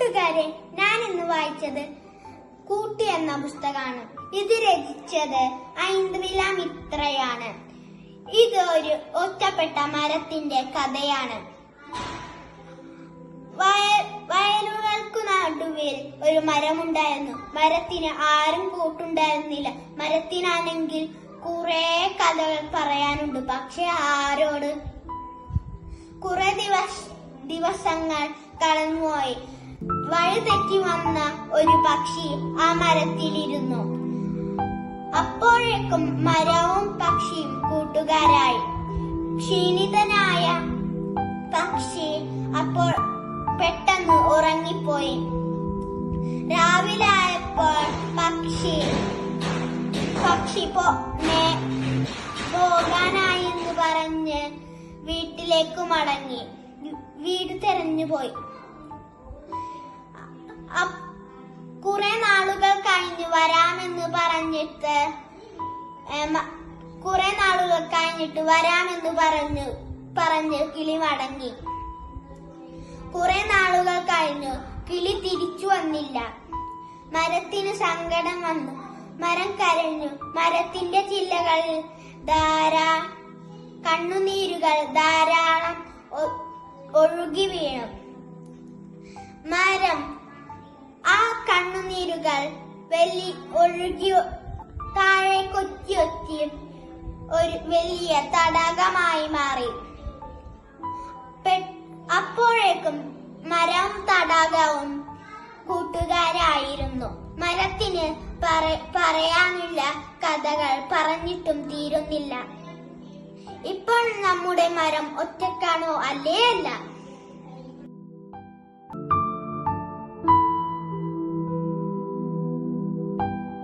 കൂട്ടുകാരെ ഞാൻ ഇന്ന് വായിച്ചത് കൂട്ടി എന്ന പുസ്തകമാണ്. ഇത് രചിച്ചത് ഐന്ദ്രില മിത്രയാണ്. ഇത് ഒരു ഒറ്റപ്പെട്ട മരത്തിന്റെ കഥയാണ്. വയ- വയലുകൾക്കു നടുവിൽ ഒരു മരമുണ്ടായിരുന്നു. മരത്തിന് ആരും കൂട്ടുണ്ടായിരുന്നില്ല. മരത്തിനാണെങ്കിൽ കുറെ കഥകൾ പറയാനുണ്ട്. പക്ഷെ ആരോട്? കുറെ ദിവസ ദിവസങ്ങൾ കടന്നുപോയി. വഴി തെറ്റി വന്ന ഒരു പക്ഷി ആ മരത്തിലിരുന്നു. അപ്പോഴേക്കും മരവും പക്ഷിയും കൂട്ടുകാരായി. ക്ഷീണിതനായ പക്ഷി അപ്പോൾ പെട്ടെന്ന് ഉറങ്ങിപ്പോയി. രാവിലെ ആയപ്പോൾ പക്ഷി പക്ഷി പോകാനായി എന്ന് പറഞ്ഞ് വീട്ടിലേക്ക് മടങ്ങി. വീട് തെരഞ്ഞു പോയി കുറെ നാളുകൾ കഴിഞ്ഞ് വരാമെന്ന് പറഞ്ഞിട്ട് കുറെ നാളുകൾ കഴിഞ്ഞിട്ട് വരാമെന്ന് പറഞ്ഞു പറഞ്ഞ് കിളി മടങ്ങി. കുറെ നാളുകൾ കഴിഞ്ഞു കിളി തിരിച്ചു വന്നില്ല. മരത്തിന് സങ്കടം വന്നു. മരം കരഞ്ഞു. മരത്തിന്റെ ചില്ലകളിൽ ധാരാ കണ്ണുനീരുകൾ ധാരാളം ഒഴുകി വീണു. മരം ആ കണ്ണുനീരുകൾ വെള്ളി ഒഴുകി താഴെ കൊത്തിയൊത്തി ഒരു വലിയ തടാകമായി മാറി. അപ്പോഴേക്കും മരം തടാകവും കൂട്ടുകാരായിരുന്നു. മരത്തിന് പറ- പറയാനുള്ള കഥകൾ പറഞ്ഞിട്ടും തീരുന്നില്ല. ഇപ്പോൾ നമ്മുടെ മരം ഒറ്റക്കാണോ അല്ലേ അല്ല?